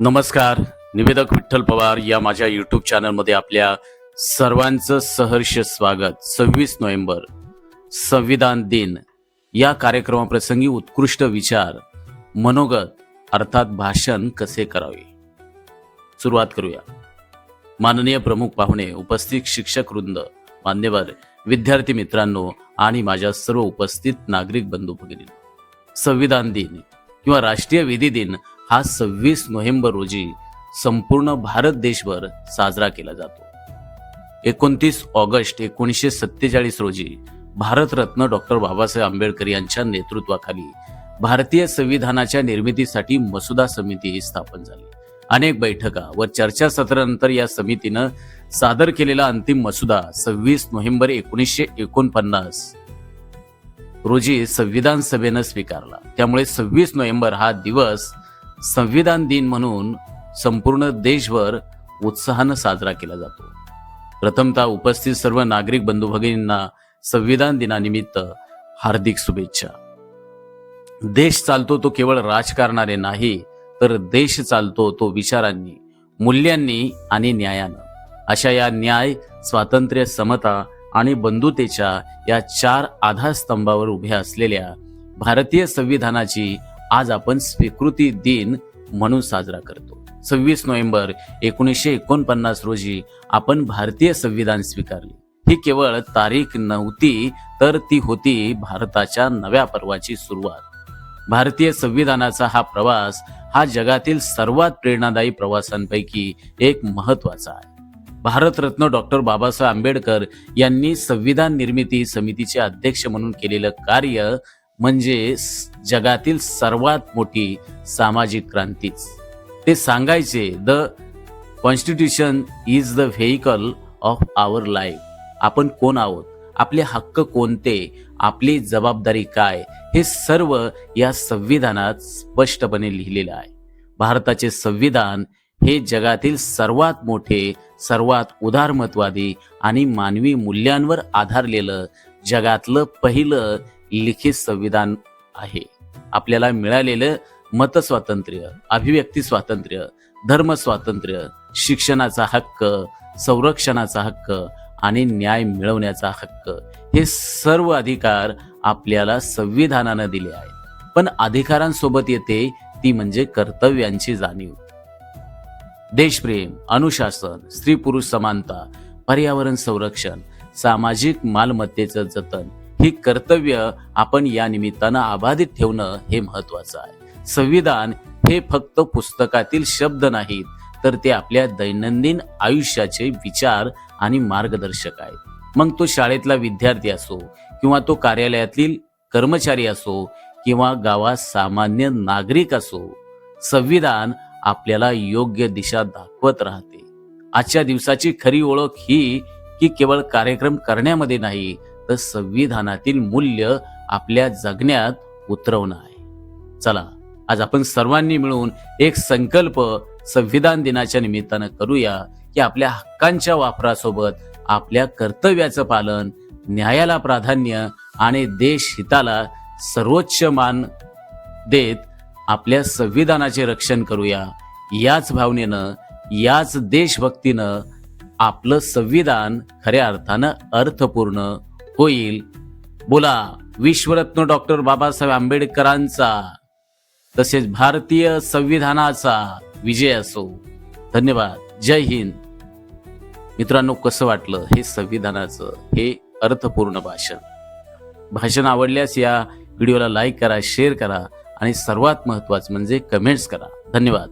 नमस्कार. निवेदक विठ्ठल पवार या माझ्या युट्यूब चॅनलमध्ये आपल्या सर्वांचं सहर्ष स्वागत. सव्वीस नोव्हेंबर संविधान दिन. या कार्यक्रमाप्रसंगी उत्कृष्ट विचार मनोगत अर्थात भाषण कसे करावे? सुरुवात करूया. माननीय प्रमुख पाहुणे उपस्थित शिक्षक वृंद मान्यवर विद्यार्थी मित्रांनो आणि माझ्या सर्व उपस्थित नागरिक बंधू भगिनी. संविधान दिन किंवा राष्ट्रीय विधी दिन हा सव्वीस नोव्हेंबर रोजी संपूर्ण भारत देशभर साजरा केला जातो. एकोणतीस ऑगस्ट एकोणीसशे सत्तेचाळीस रोजी भारतरत्न डॉक्टर बाबासाहेब आंबेडकर यांच्या नेतृत्वाखाली भारतीय संविधानाच्या निर्मितीसाठी मसुदा समिती स्थापन झाली. अनेक बैठका व चर्चासत्रानंतर या समितीनं सादर केलेला अंतिम मसुदा सव्वीस नोव्हेंबर एकोणीसशे एकोणपन्नास रोजी संविधान सभेनं स्वीकारला. त्यामुळे सव्वीस नोव्हेंबर हा दिवस संविधान दिन म्हणून संपूर्ण देशभर उत्साहानं साजरा केला जातो. प्रथमतः उपस्थित सर्व नागरिक बंधू भगिनींना संविधान दिनानिमित्त हार्दिक शुभेच्छा. देश चालतो तो केवळ राजकारणाने नाही तर देश चालतो तो विचारांनी मूल्यांनी आणि न्यायानं. अशा या न्याय स्वातंत्र्य समता आणि बंधुतेच्या या चार आधारस्तंभावर उभ्या असलेल्या भारतीय संविधानाची आज आपण स्वीकृती दिन म्हणून साजरा करतो. सव्वीस नोव्हेंबर एकोणीसशे एकोणपन्नास रोजी आपण भारतीय संविधान स्वीकारले. ही केवळ तारीख नव्हती तर ती होती भारताच्या नव्या पर्वाची सुरुवात. भारतीय संविधानाचा हा प्रवास हा जगातील सर्वात प्रेरणादायी प्रवासांपैकी एक महत्त्वाचा आहे. भारतरत्न डॉक्टर बाबासाहेब आंबेडकर यांनी संविधान निर्मिती समितीचे अध्यक्ष म्हणून केलेलं कार्य म्हणजे जगातील सर्वात मोठी सामाजिक क्रांतीच ते सांगायचे the constitution is the vehicle of our life. आपण कोण आहोत? आपले हक्क कोणते? आपली जबाबदारी काय? हे सर्व या संविधानात स्पष्टपणे लिहिलेलं आहे. भारताचे संविधान हे जगातील सर्वात मोठे सर्वात उदारमतवादी आणि मानवी मूल्यांवर आधारलेलं जगातलं पहिलं लिखित संविधान आहे. आपल्याला मिळालेलं मत स्वातंत्र्य अभिव्यक्ती स्वातंत्र्य धर्म स्वातंत्र्य शिक्षणाचा हक्क संरक्षणाचा हक्क आणि न्याय मिळवण्याचा हक्क हे सर्व अधिकार आपल्याला संविधानानं दिले आहेत. पण अधिकारांसोबत येते ती म्हणजे कर्तव्यांची जाणीव. देशप्रेम अनुशासन स्त्री पुरुष समानता पर्यावरण संरक्षण सामाजिक मालमत्तेचं जतन. ही कर्तव्य आपण या निमित्तानं अबाधित ठेवणं हे महत्वाचं आहे. संविधान हे फक्त पुस्तकातील शब्द नाहीत तर ते आपल्या दैनंदिन आयुष्याचे विचार आणि मार्गदर्शक आहेत. मग तो शाळेतला विद्यार्थी असो किंवा तो कार्यालयातील कर्मचारी असो किंवा गावात सामान्य नागरिक असो संविधान आपल्याला योग्य दिशा दाखवत राहते. आजच्या दिवसाची खरी ओळख ही की केवळ कार्यक्रम करण्यामध्ये नाही तर संविधानातील मूल्य आपल्या जगण्यात उतरवणं आहे. चला आज आपण सर्वांनी मिळून एक संकल्प संविधान दिनाच्या निमित्तानं करूया की आपल्या हक्कांच्या वापरासोबत आपल्या कर्तव्याचं पालन न्यायाला प्राधान्य आणि देश हिताला सर्वोच्च मान देत आपल्या संविधानाचे रक्षण करूया. याच भावनेनं याच देशभक्तीनं आपलं संविधान खऱ्या अर्थानं अर्थपूर्ण होईल. बोला विश्वरत्न डॉक्टर बाबासाहेब आंबेडकरांचा तसेच भारतीय संविधानाचा विजय असो. धन्यवाद. जय हिंद. मित्रांनो कसं वाटलं हे संविधानाचं हे अर्थपूर्ण भाषण? भाषण आवडल्यास या व्हिडिओला लाईक करा शेअर करा आणि सर्वात महत्त्वाचं म्हणजे कमेंट्स करा. धन्यवाद.